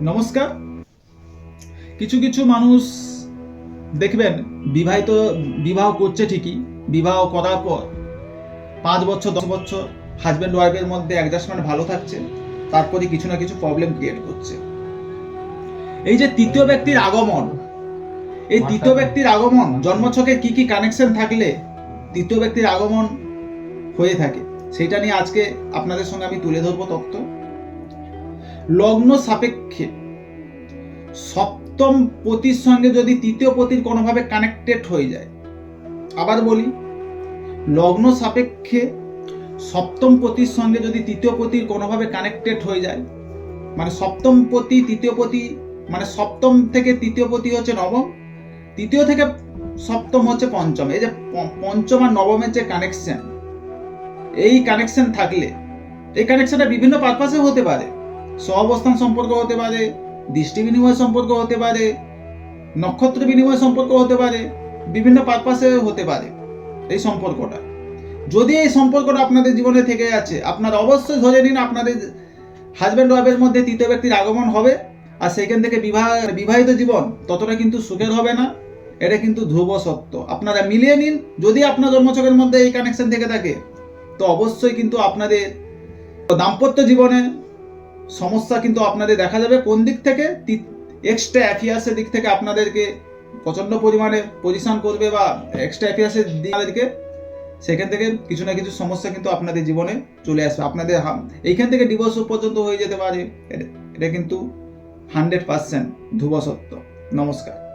নমস্কার। কিছু কিছু মানুষ দেখবেন বিবাহিত বিবাহ করছে ঠিকই বিবাহ করার পর পাঁচ বছর দশ বছর হাজব্যান্ড ওয়াইফের মধ্যে অ্যাডজাস্টমেন্ট ভালো থাকছে তারপরে কিছু না কিছু প্রবলেম ক্রিয়েট করছে। এই যে তৃতীয় ব্যক্তির আগমন এই তৃতীয় ব্যক্তির আগমন জন্মছকে কি কি কানেকশন থাকলে তৃতীয় ব্যক্তির আগমন হয়ে থাকে সেটা নিয়ে আজকে আপনাদের সঙ্গে আমি তুলে ধরবো তথ্য। লগ্ন সাপেক্ষে। সপ্তম পতির সঙ্গে যদি তৃতীয় পতির কোনোভাবে কানেক্টেড হয়ে যায়। আবার বলি, লগ্ন সাপেক্ষে সপ্তম পতির সঙ্গে যদি তৃতীয় পতির কোনোভাবে কানেক্টেড হয়ে যায় মানে সপ্তম পতি, তৃতীয় পতি মানে সপ্তম থেকে তৃতীয় পতি হচ্ছে নবম, তৃতীয় থেকে সপ্তম হচ্ছে পঞ্চম। এই যে পঞ্চম আর নবমের যে কানেকশন এই কানেকশন থাকলে, এই কানেকশনটা বিভিন্ন পারপাসে হতে পারে। সহাবস্থান সম্পর্ক হতে পারে, দৃষ্টি বিনিময় সম্পর্ক হতে পারে, নক্ষত্র বিনিময় সম্পর্ক হতে পারে, বিভিন্ন পারপাসে হতে পারে এই সম্পর্কটা। যদি এই সম্পর্কটা আপনাদের জীবনে থেকে আছে আপনারা অবশ্যই ধরে নিন আপনাদের হাজব্যান্ড ওয়াইফের মধ্যে তৃতীয় ব্যক্তির আগমন হবে, আর সেখান থেকে বিবাহ, বিবাহিত জীবন ততটা কিন্তু সুখের হবে না, এটা কিন্তু ধ্রুব সত্য। আপনারা মিলিয়ে নিন, যদি আপনার জন্মছকের মধ্যে এই কানেকশন থেকে থাকে, তো অবশ্যই কিন্তু আপনাদের দাম্পত্য জীবনে সমস্যা কিন্তু আপনাদের দেখা যাবে কোন দিক থেকে? এক্সট্রা অ্যাফিয়ার্সের দিক থেকে আপনাদেরকে প্রচণ্ড পরিমাণে পজিশন করবে বা এক্সট্রা অ্যাফিয়ার্সের দিকে সেখান থেকে কিছু না কিছু সমস্যা কিন্তু আপনাদের জীবনে চলে আসবে। আপনাদের এইখান থেকে ডিভোর্স পর্যন্ত হয়ে যেতে পারে। এটা- কিন্তু হান্ড্রেড পার্সেন্ট ধ্রুব সত্য নমস্কার।